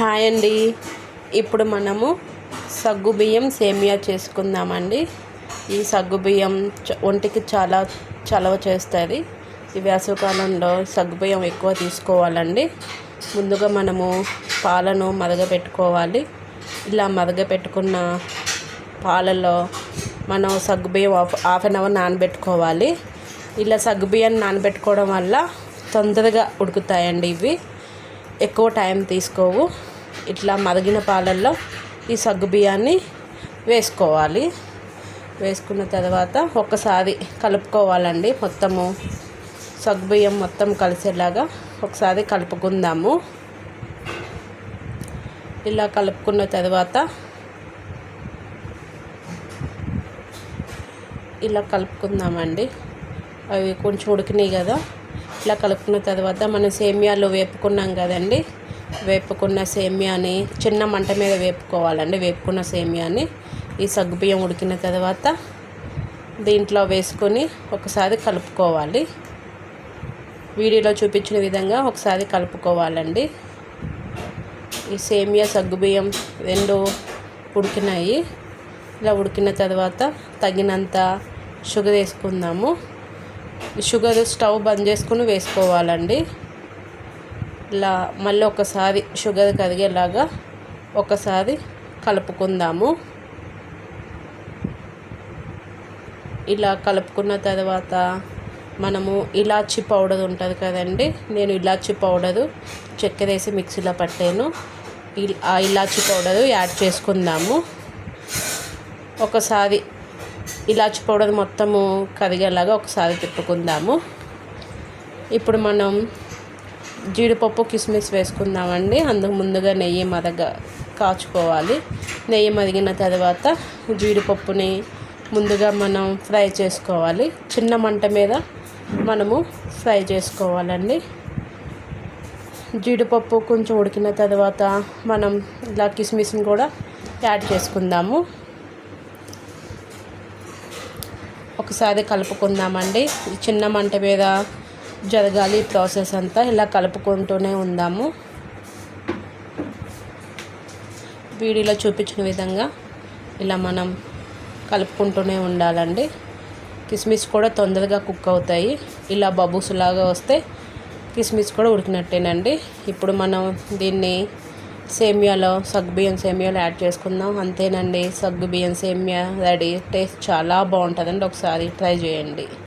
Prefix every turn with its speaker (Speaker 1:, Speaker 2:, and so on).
Speaker 1: Hi అండి. ఇప్పుడు మనము సగ్గుబియ్యం సేమియా చేసుకుందామండి. ఈ సగ్గుబియ్యం చ- ఒంటికి చాలా చలవ చేస్తుంది. ఈ వేసవికాలంలో సగ్గుబియ్యం ఎక్కువ తీసుకోవాలండి. ముందుగా మనము పాలను మరగపెట్టుకోవాలి. ఇలా మరగపెట్టుకున్న పాలలో మనం సగ్గుబియ్యం హాఫ్ హాఫ్ అన్ అవర్ నానబెట్టుకోవాలి. ఇలా సగ్గుబియ్యం నానబెట్టుకోవడం వల్ల తొందరగా ఉడుకుతాయండి ఇవి. ఎక్కువ టైం తీసుకోవు. ఇట్లా మరిగిన పాలల్లో ఈ సగ్గు బియ్యాన్ని వేసుకోవాలి. వేసుకున్న తర్వాత ఒకసారి కలుపుకోవాలండి. మొత్తము సగ్గు బియ్యం మొత్తం కలిసేలాగా ఒకసారి కలుపుకుందాము. ఇలా కలుపుకున్న తర్వాత ఇలా కలుపుకుందామండి. అవి కొంచెం ఉడికినాయి కదా. ఇలా కలుపుకున్న తర్వాత మనం సేమియాలు వేపుకున్నాం కదండి. వేపుకున్న సేమియాని చిన్న మంట మీద వేపుకోవాలండి. వేపుకున్న సేమియాని ఈ సగ్గుబియ్యం ఉడికిన తర్వాత దీంట్లో వేసుకొని ఒకసారి కలుపుకోవాలి. వీడియోలో చూపించిన విధంగా ఒకసారి కలుపుకోవాలండి. ఈ సేమియా సగ్గుబియ్యం రెండు ఉడికినాయి. ఇలా ఉడికిన తర్వాత తగినంత షుగర్ వేసుకుందాము. ఈ షుగర్ స్టవ్ బంద్ చేసుకుని వేసుకోవాలండి. ఇలా మళ్ళీ ఒకసారి షుగర్ కరిగేలాగా ఒకసారి కలుపుకుందాము. ఇలా కలుపుకున్న తర్వాత మనము ఇలాచి పౌడర్ ఉంటుంది కదండి నేను ఇలాచి పౌడరు చక్కెర వేసి మిక్సీలో పట్టాను. ఇల్- ఆ ఇలాచి పౌడరు యాడ్ చేసుకుందాము. ఒకసారి ఇలాచి పౌడర్ మొత్తము కరిగేలాగా ఒకసారి తిప్పుకుందాము. ఇప్పుడు మనం జీడిపప్పు కిస్మిస్ వేసుకుందామండి అందుకు ముందుగా నెయ్యి మదగ కాచుకోవాలి. నెయ్యి మరిగిన తర్వాత జీడిపప్పుని ముందుగా మనం ఫ్రై చేసుకోవాలి. చిన్న మంట మీద మనము ఫ్రై చేసుకోవాలండి. జీడిపప్పు కొంచెం ఉడికిన తర్వాత మనం ఇలా కిస్మిస్ని కూడా యాడ్ చేసుకుందాము. ఒకసారి కలుపుకుందామండి. చిన్న మంట మీద జరగాలి ప్రాసెస్ అంతా. ఇలా కలుపుకుంటూనే ఉందాము. వీడియోలో చూపించిన విధంగా ఇలా మనం కలుపుకుంటూనే ఉండాలండి. కిస్మిస్ కూడా తొందరగా కుక్ అవుతాయి. ఇలా బబుస్ లాగా వస్తే కిస్మిస్ కూడా ఉడికినట్టేనండి. ఇప్పుడు మనం దీన్ని సేమియాలో సగ్గుబియ్యం సేమియాలు యాడ్ చేసుకుందాం. అంతేనండి సగ్గుబియ్యం సేమియా రెడీ. టేస్ట్ చాలా బాగుంటుందండి. ఒకసారి ట్రై చేయండి.